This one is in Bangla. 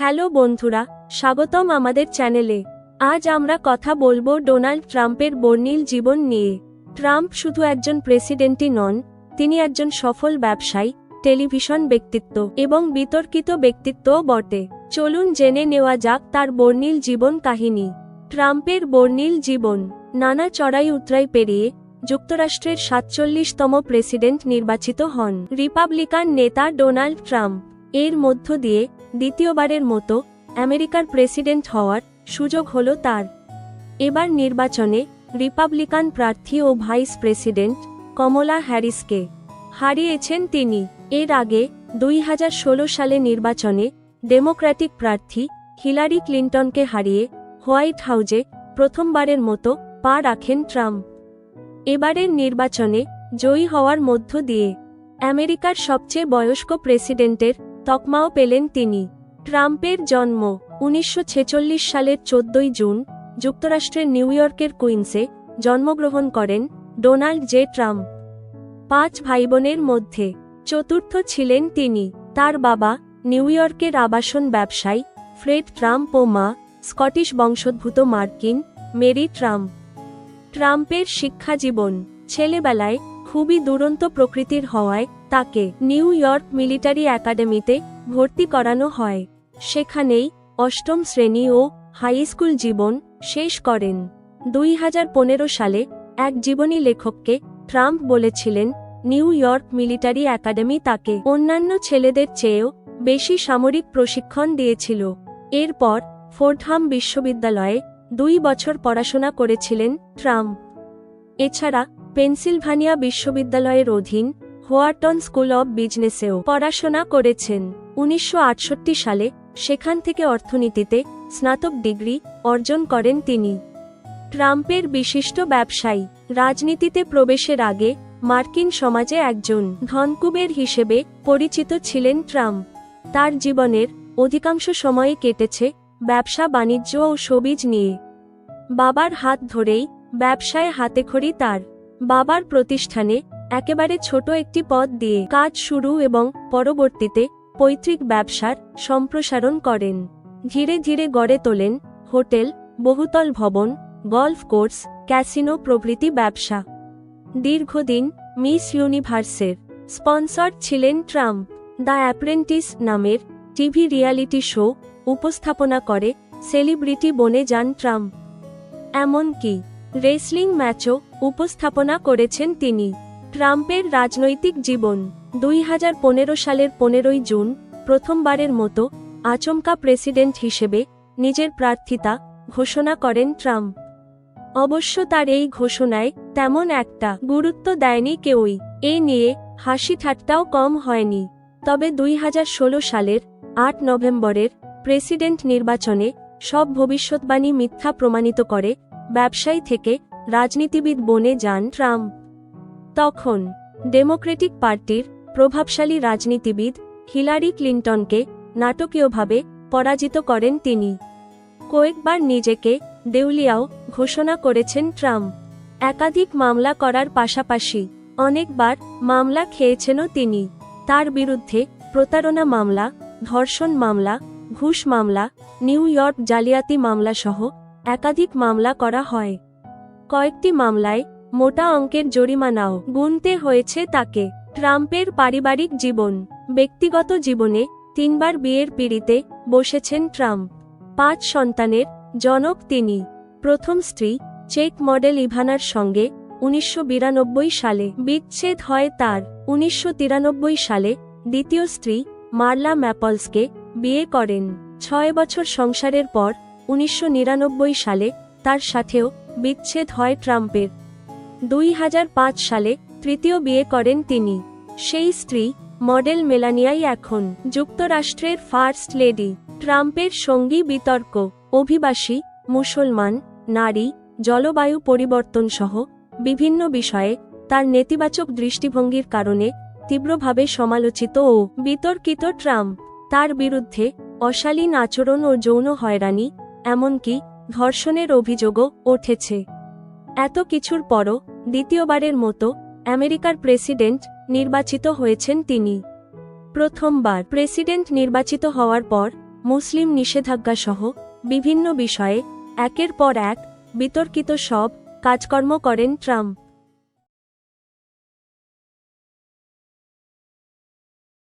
হ্যালো বন্ধুরা, স্বাগতম আমাদের চ্যানেলে। আজ আমরা কথা বলব ডোনাল্ড ট্রাম্পের বর্ণিল জীবন নিয়ে। ট্রাম্প শুধু একজন প্রেসিডেন্টই নন, তিনি একজন সফল ব্যবসায়ী, টেলিভিশন ব্যক্তিত্ব এবং বিতর্কিত ব্যক্তিত্বও বটে। চলুন জেনে নেওয়া যাক তার বর্ণিল জীবন কাহিনী। ট্রাম্পের বর্ণিল জীবন, নানা চড়াই উতরাই পেরিয়ে যুক্তরাষ্ট্রের সাতচল্লিশতম প্রেসিডেন্ট নির্বাচিত হন। রিপাবলিকান নেতা ডোনাল্ড ট্রাম্প, এর মধ্য দিয়ে দ্বিতীয়বারের মতো আমেরিকার প্রেসিডেন্ট হওয়ার সুযোগ হল তার। এবার নির্বাচনে রিপাবলিকান প্রার্থী ও ভাইস প্রেসিডেন্ট কমলা হ্যারিসকে হারিয়েছেন তিনি। এর আগে দুই হাজার ষোলো সালে নির্বাচনে ডেমোক্র্যাটিক প্রার্থী হিলারি ক্লিন্টনকে হারিয়ে হোয়াইট হাউজে প্রথমবারের মতো পা রাখেন ট্রাম্প। এবারের নির্বাচনে জয়ী হওয়ার মধ্য দিয়ে আমেরিকার সবচেয়ে বয়স্ক প্রেসিডেন্টের তকমাও পেলেন তিনি। ট্রাম্পের জন্ম উনিশশো ছেচল্লিশ সালের চোদ্দই জুন, যুক্তরাষ্ট্রের নিউ ইয়র্কের কুইন্সে জন্মগ্রহণ করেন ডোনাল্ড জে ট্রাম্প। পাঁচ ভাইবোনের মধ্যে চতুর্থ ছিলেন তিনি। তার বাবা নিউ ইয়র্কের আবাসন ব্যবসায়ী ফ্রেড ট্রাম্প ও মা স্কটিশ বংশোদ্ভূত মার্কিন মেরি ট্রাম্প। ট্রাম্পের শিক্ষা জীবন ছেলেবেলায় খুবই দুরন্ত প্রকৃতির হওয়ায় তাকে নিউ ইয়র্ক মিলিটারি একাডেমিতে ভর্তি করানো হয়। সেখানেই অষ্টম শ্রেণি ও হাই স্কুল জীবন শেষ করেন। দুই হাজার পনেরো সালে এক জীবনী লেখককে ট্রাম্প বলেছিলেন, নিউ ইয়র্ক মিলিটারি একাডেমি তাকে অন্যান্য ছেলেদের চেয়েও বেশি সামরিক প্রশিক্ষণ দিয়েছিল। এরপর ফোর্ডহাম বিশ্ববিদ্যালয়ে দুই বছর পড়াশোনা করেছিলেন ট্রাম্প। এছাড়া পেনসিলভানিয়া বিশ্ববিদ্যালয়ের অধীন হোয়াটন স্কুল অব বিজনেসেও পড়াশোনা করেছেন। উনিশশো আটষট্টি সালে সেখান থেকে অর্থনীতিতে স্নাতক ডিগ্রি অর্জন করেন তিনি। ট্রাম্পের বিশিষ্ট ব্যবসায়ী। রাজনীতিতে প্রবেশের আগে মার্কিন সমাজে একজন ধনকুবের হিসেবে পরিচিত ছিলেন ট্রাম্প। তার জীবনের অধিকাংশ সময় কেটেছে ব্যবসা, বাণিজ্য ও সবিজ নিয়ে। বাবার হাত ধরেই ব্যবসায় হাতেখড়ি তার। বাবার প্রতিষ্ঠানে একেবারে ছোট একটি পদ দিয়ে কাজ শুরু এবং পরবর্তীতে পৈতৃক ব্যবসার সম্প্রসারণ করেন। ধীরে ধীরে গড়ে তোলেন হোটেল, বহুতল ভবন, গল্ফ কোর্স, ক্যাসিনো প্রভৃতি ব্যবসা। দীর্ঘদিন মিস ইউনিভার্সের স্পন্সর ছিলেন ট্রাম্প। দ্য অ্যাপ্রেন্টিস নামের টিভি রিয়ালিটি শো উপস্থাপনা করে সেলিব্রিটি বনে যান ট্রাম্প। এমনকি রেসলিং ম্যাচও উপস্থাপনা করেছেন তিনি। ট্রাম্পের রাজনৈতিক জীবন, দুই হাজার পনেরো সালের পনেরোই জুন, প্রথমবারের মতো, আচমকা প্রেসিডেন্ট হিসেবে, নিজের প্রার্থিতা ঘোষণা করেন ট্রাম্প। অবশ্য তার এই ঘোষণায় তেমন একটা গুরুত্ব দেয়নি কেউই, এ নিয়ে হাসি ঠাট্টাও কম হয়নি। তবে দুই হাজার ষোলো সালের আট নভেম্বরের প্রেসিডেন্ট নির্বাচনে সব ভবিষ্যৎবাণী মিথ্যা প্রমাণিত করে ব্যবসায়ী থেকে রাজনীতিবিদ বনে যান ট্রাম্প। তখন, ডেমোক্রেটিক পার্টির প্রভাবশালী রাজনীতিবিদ হিলারি ক্লিন্টনকে নাটকীয়ভাবে পরাজিত করেন তিনি। কয়েকবার নিজেকে দেউলিয়াও ঘোষণা করেছেন ট্রাম্প। একাধিক মামলা করার পাশাপাশি অনেকবার মামলা খেয়েছেনও তিনি। তার বিরুদ্ধে প্রতারণা মামলা, ধর্ষণ মামলা, ঘুষ মামলা, নিউ ইয়র্ক জালিয়াতি মামলা সহ একাধিক মামলা করা হয়। কয়েকটি মামলায় মোটা অঙ্কের জরিমানাও গুনতে হয়েছে তাকে। ট্রাম্পের পারিবারিক জীবন, ব্যক্তিগত জীবনে তিনবার বিয়ের পিড়িতে বসেছেন ট্রাম্প। পাঁচ সন্তানের জনক তিনি। প্রথম স্ত্রী, চেক মডেল ইভানার সঙ্গে উনিশশো বিরানব্বই সালে বিচ্ছেদ হয় তার। উনিশশো তিরানব্বই সালে দ্বিতীয় স্ত্রী মার্লা ম্যাপলসকে বিয়ে করেন। ছয় বছর সংসারের পর উনিশশো নিরানব্বই সালে তার সাথেও বিচ্ছেদ হয় ট্রাম্পের। দুই হাজার পাঁচ সালে তৃতীয় বিয়ে করেন তিনি। সেই স্ত্রী, মডেল মেলানিয়াই এখন যুক্তরাষ্ট্রের ফার্স্ট লেডি। ট্রাম্পের সঙ্গী বিতর্ক, অভিবাসী, মুসলমান, নারী, জলবায়ু পরিবর্তন সহ বিভিন্ন বিষয়ে তার নেতিবাচক দৃষ্টিভঙ্গির কারণে তীব্রভাবে সমালোচিত ও বিতর্কিত ট্রাম্প। তার বিরুদ্ধে অশালীন আচরণ ও যৌন হয়রানি, এমনকি ধর্ষণের অভিযোগও উঠেছে এত কিছুর পরও দ্বিতীয়বারের মতো আমেরিকার প্রেসিডেন্ট নির্বাচিত হয়েছেন তিনি। প্রথমবার প্রেসিডেন্ট নির্বাচিত হওয়ার পর মুসলিম নিষেধাজ্ঞাসহ বিভিন্ন বিষয়ে একের পর এক বিতর্কিত সব কাজকর্ম করেন ট্রাম্প।